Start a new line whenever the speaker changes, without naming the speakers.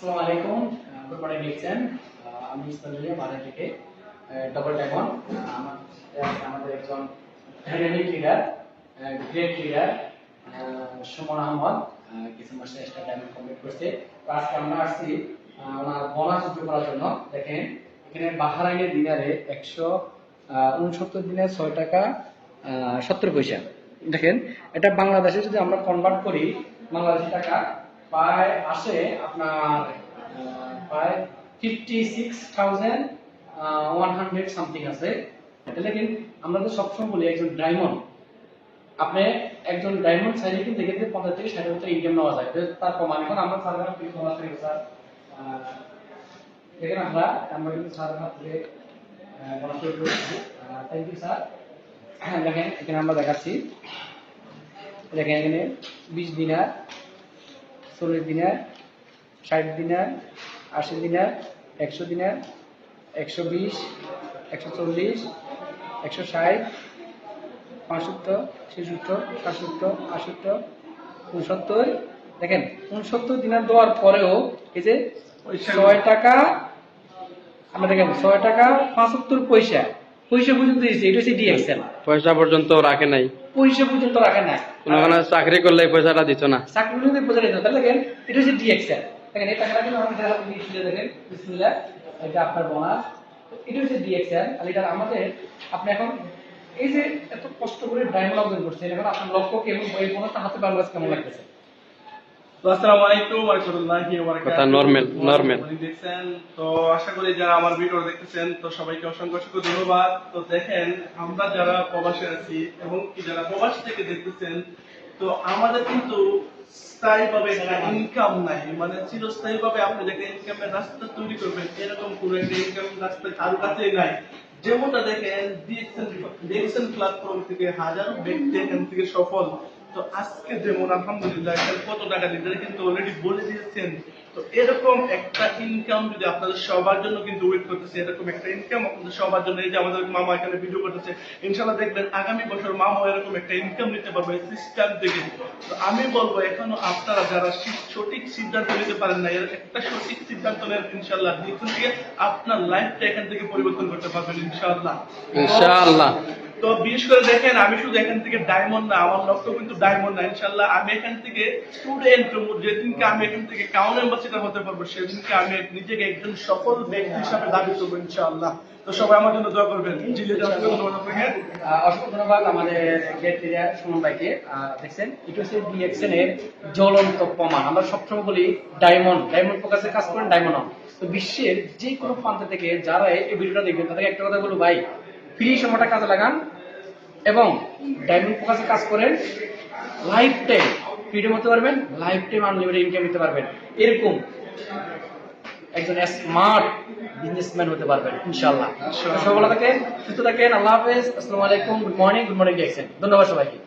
আসসালামু আলাইকুম। Good morning লিখছেন আমি ইসলামিয়া বাজার থেকে। ডবল ডায়মন্ড আমাদের একজন dynamic leader great leader Suman Ahmad কিছু মাসে একটা ডায়মন্ড কমপ্লিট করছে। আজকে আমরা আসছি ওনার বোনাস উঠে করার জন্য। দেখেন, এখানে বাহারাইনের দিনারে একশো উনসত্তর দিনে ছয় টাকা সত্তর পয়সা। দেখেন, এটা বাংলাদেশে যদি আমরা কনভার্ট করি, বাংলাদেশি টাকা প্রায় আসে আপনার প্রায় fifty six thousand one hundred something আছে। তাহলে কিন্তু আমরা তো সবসময় বলি একজন ডায়মন্ড আপনি একজন ডায়মন্ড সাইজে কিন্তু এক্ষেত্রে পঞ্চাশ থেকে ষাটের ভিতরে ইনকাম নেওয়া যায়। তার প্রমাণ। এখন আমরা স্যার স্যার দেখেন আমরা আমরা কিন্তু স্যার হাত থেকে বলা শুরু থ্যাংক ইউ স্যার। দেখেন, এখানে আমরা দেখাচ্ছি। দেখেন এখানে বিশ দিনার চল্লিশ দিনার, ষাট দিনার, আশি দিনার, একশো দিনার, একশো বিশ, একশো চল্লিশ, একশো ষাট পঁয়সত্তর ছেষট্টর সাতসত্তর আটসত্তর উনসত্তর। দেখেন, উনসত্তর দিনার দেওয়ার পরেও এই যে ছয় টাকা, আমরা দেখেন, ছয় টাকা, পঁচাত্তর পয়সা। পয়সা পর্যন্ত দিয়েছে এটা হচ্ছে ডিএক্সএল
পয়সা পর্যন্ত রাখে নাই।
পয়সা পর্যন্ত রাখে না
কোনোখানে চাকরি করলে পয়সাটা দিত না।
চাকরি বোঝা যেত তাহলে দেখেন এটা হচ্ছে ডিএক্সএল দেখেন এই টাকাটা কিন্তু আমাদের দিয়ে দেখেন। বিসমিল্লাহ এটা আপনার বোনাস এটা হচ্ছে ডিএক্সএল আর এটা আমাদের আপনি এখন এই যে এত কষ্ট করে ডায়মন্ড অর্জন করছেন এখন আপনার লক্ষ্য কেমন এই বোনাসটা হাতে পাওয়ার কেমন লাগতেছে?
আসসালামু আলাইকুম ওয়া রাহমাতুল্লাহি ওয়া বারাকাতুহু
কথা normal, normal।
দেখছেন? তো আশা করি যারা আমার ভিডিও দেখতেছেন তো সবাইকে অসংখ্য অসংখ্য ধন্যবাদ। তো দেখেন আমরা যারা প্রবাসে আছি এবং কি যারা প্রবাস থেকে দেখতেছেন তো আমাদের কিন্তু স্থায়ীভাবে একটা ইনকাম নাই। মানে চিরস্থায়ীভাবে আপনি ইনকামের রাস্তা তৈরি করবেন এরকম কোনো একটা ইনকাম রাস্তা কারও কাছেই নাই। যেমনটা দেখেন ডিএক্সএন ডিএক্সএন প্ল্যাটফর্ম থেকে হাজারো ব্যক্তি এখান থেকে সফল। তো আজকে যেমন আলহামদুলিল্লাহ কত টাকা দিতে কিন্তু অলরেডি বলে দিয়েছেন। তো এরকম একটা ইনকাম যদি আপনাদের সবার জন্য কিন্তু ওয়েট করতেছে, এরকম একটা ইনকাম আপনাদের সবার জন্য, এই যে আমাদের মামা এখানে ভিডিও করতেছে ইনশাল্লাহ দেখবেন আগামী বছর মামা এরকম একটা ইনকাম নিতে পারবে সিস্টেম থেকে। তো আমি বলব, এখনও আপনারা যারা সঠিক সিদ্ধান্ত নিতে পারেন না এর একটা সঠিক সিদ্ধান্ত নেন ইনশাল্লাহ এখান থেকে আপনার লাইফটা এখান থেকে পরিবর্তন করতে পারবেন ইনশাল্লাহ
ইনশাআল্লাহ।
তো বিশেষ করে দেখেন, আমি শুধু এখান থেকে ডায়মন্ড না, আমার লক্ষ্য কিন্তু ডায়মন্ড না ইনশাল্লাহ আমি এখান থেকে স্টুডেন্ট যেদিনকে আমি এখান থেকে কাউন অ্যাম্বাসিডার হতে পারব, সেদিনকে আমি নিজেকে একজন সফল ব্যক্তি হিসাবে দাবি করব, ইনশাআল্লাহ। তো সবাই আমার জন্য করবেন। অসংখ্য ধন্যবাদ
আমাদের সুমন ভাইকে। দেখছেন? হচ্ছে এর জ্বলন্ত প্রমাণ। আমরা সবসময় বলি ডায়মন্ড ডায়মন্ড ফোকাসে কাজ করেন ডায়মন্ড তো বিশ্বের যে কোনো প্রান্ত থেকে যারা এই ভিডিওটা দেখবেন, তাদেরকে একটা কথা বলব ভাই ফ্রি সময়টা কাজে লাগান। এবং ডায়মন্ড ফোকাসে কাজ করেন লাইফ টাইম। ফ্রিডম হতে পারবেন, লাইফ টাইম আনলিমিটেড ইনকাম হতে পারবেন। এরকম একজন স্মার্ট বিজনেসম্যান হতে পারবেন ইনশাল্লাহ সবাই থাকেন, সুস্থ থাকেন, আল্লাহ হাফেজ। আসসালামু আলাইকুম গুড মর্নিং গুড মর্নিং দেখছেন ধন্যবাদ সবাইকে।